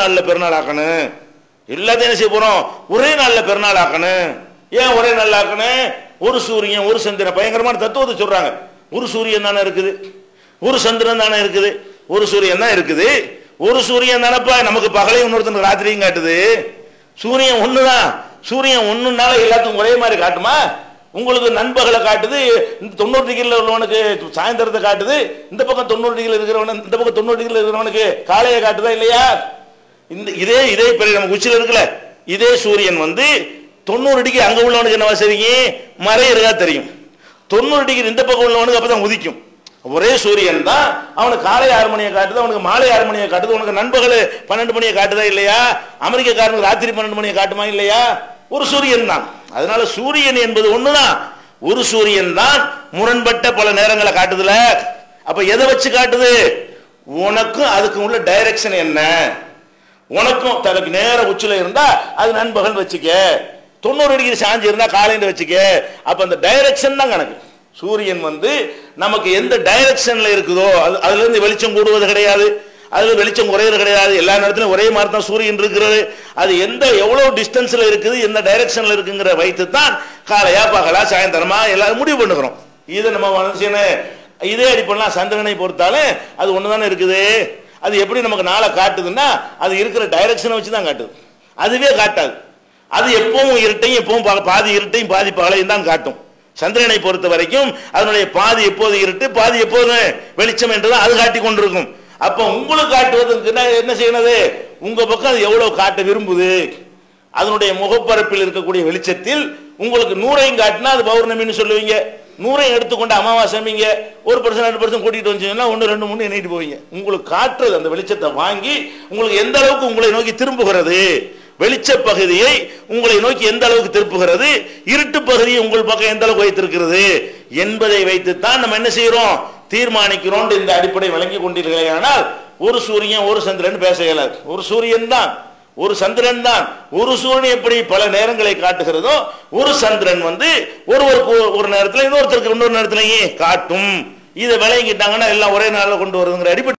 நாளில் பெருநாள் ஆக்கணும். எல்லாத்தையும் என்ன செய்ய போறோம்? ஒரே நாளில் பெருநாள் ஆக்கணும். ஏன் ஒரே நாள் ஆக்கணும்? ஒரு சூரியன் ஒரு சந்திரன். பயங்கரமான தத்துவத்தை சொல்றாங்க. ஒரு சூரியன் தானே இருக்குது. ஒரு சந்திரன் தானே இருக்குது. ஒரு சூரியன் தான் இருக்குது. ஒரு சூரியன் தானப்பா. நமக்கு பகலையும் இன்னொருத்தனுக்கு ராத்திரியும் காட்டுது. சூரியன் ஒன்று தான் சூரியன் ஒன்றுனால எல்லாத்துக்கும் ஒரே மாதிரி காட்டுமா? உங்களுக்கு நண்பகலை காட்டுது. இந்த தொண்ணூறு டிகிரியில் உள்ளவனுக்கு சாயந்தரத்தை காட்டுது. இந்த பக்கம் தொண்ணூறு டிகிரியில் இருக்கிறவனுக்கு இந்த பக்கம் தொண்ணூறு டிகிரியில் இருக்கிறவனுக்கு காலையை காட்டுதா இல்லையா? இந்த இதே இதே பெரிய நம்ம உச்சியில் இருக்குல்ல? இதே சூரியன் வந்து தொண்ணூறு டிகிரி அங்கே உள்ளவனுக்கு என்ன வசதிங்க மறையிறதா தெரியும். தொண்ணூறு டிகிரி இந்த பக்கம் உள்ளவனுக்கு அப்போ தான் உதிக்கும். ஒரே சூரியன் தான் அவனுக்கு காலை ஆறு மணியை காட்டுது அவனுக்கு மாலை ஆறு மணியை காட்டுது உனக்கு நண்பகல் பன்னெண்டு மணியை காட்டுதா இல்லையா? அமெரிக்காரனுக்கு ராத்திரி பன்னெண்டு மணியை காட்டுமா இல்லையா? ஒரு சூரியன் தான். அதனால சூரியன் என்பது ஒண்ணுதான். ஒரு சூரியன் தான் முரண்பட்ட பல நேரங்களை காட்டுதுல. அப்ப எதை வச்சு காட்டுது? உனக்கும் அதுக்கு உள்ள டைரக்ஷன் என்ன? உனக்கும் தனக்கு நேர உச்சில இருந்தா அது நண்பகல் வச்சுக்க. தொண்ணூறு டிகிரி சாஞ்சி இருந்தா காலையில வச்சுக்க. அப்ப அந்த டைரக்ஷன் தான் கணக்கு. சூரியன் வந்து நமக்கு எந்த டைரக்ஷன்ல இருக்குதோ அது அதுல இருந்து வெளிச்சம் கூடுவது கிடையாது. அதுல வெளிச்சம் குறையிறது கிடையாது. எல்லா நேரத்திலும் ஒரே மாதிரி தான் சூரியன் இருக்கிறது. அது எந்த எவ்வளவு டிஸ்டன்ஸ்ல இருக்குது எந்த டைரக்ஷன்ல இருக்குங்கிற வைத்து தான் காலையா பகலா சாயந்தரமா எல்லாரும் முடிவு பண்ணுகிறோம். இது நம்ம மனுஷனு இதே அடிப்படலாம் சந்திரனை பொறுத்தாலே அது ஒண்ணுதானே இருக்குது? அது எப்படி நமக்கு நாளை காட்டுதுன்னா அது இருக்கிற டைரக்ஷனை வச்சு தான் காட்டுது. அதுவே காட்டாது. அது எப்பவும் இருட்டையும் எப்பவும் பாதி இருட்டையும் பாதி பகலையும் தான் காட்டும். சந்திரனை பொறுத்த வரைக்கும் அதனுடைய பாதி எப்போது இருட்டு பாதி எப்போது வெளிச்சம் என்றுதான் அது காட்டி கொண்டிருக்கும். அப்ப உங்களுக்கு காட்டுவதற்கு என்ன- என்ன உங்க பக்கம் அது எவ்வளவு காட்ட விரும்புது? அதனுடைய முகப்பரப்பில் இருக்கக்கூடிய வெளிச்சத்தில் உங்களுக்கு நூறையும் காட்டினா அது பௌர்ணமின்னு சொல்லுவீங்க. நூறையும் எடுத்துக்கொண்டு அமாவாசைங்க ஒரு பர்சன் ரெண்டு பர்சன் கூட்டிட்டு வந்தீங்கன்னா ஒன்று ரெண்டு மூணு எண்ணிட்டு போவீங்க. உங்களுக்கு காற்று அந்த வெளிச்சத்தை வாங்கி உங்களுக்கு எந்த அளவுக்கு உங்களை நோக்கி திரும்புகிறது வெளிச்ச பகுதியை உங்களை நோக்கி எந்த அளவுக்கு திருப்புகிறது இருட்டு பகுதியை உங்கள் பக்கம் எந்த அளவுக்கு வைத்திருக்கிறது என்பதை வைத்துத்தான் நம்ம என்ன செய்யறோம் தீர்மானிக்கிறோம் இந்த அடிப்படை வழங்கி கொண்டீர்களேயானால் ஒரு சூரியன் ஒரு சந்திரன் பேச இயலாது. ஒரு சூரியன் தான். ஒரு சந்திரன் தான். ஒரு சூரியன் எப்படி பல நேரங்களை காட்டுகிறதோ ஒரு சந்திரன் வந்து ஒருவருக்கு ஒரு- ஒரு நேரத்தில் இன்னொருத்தருக்கு இன்னொரு நேரத்திலேயே காட்டும். இதை விளங்கிட்டாங்கன்னா எல்லாம் ஒரே நாளில் கொண்டு வருதுங்கிற அடிப்படை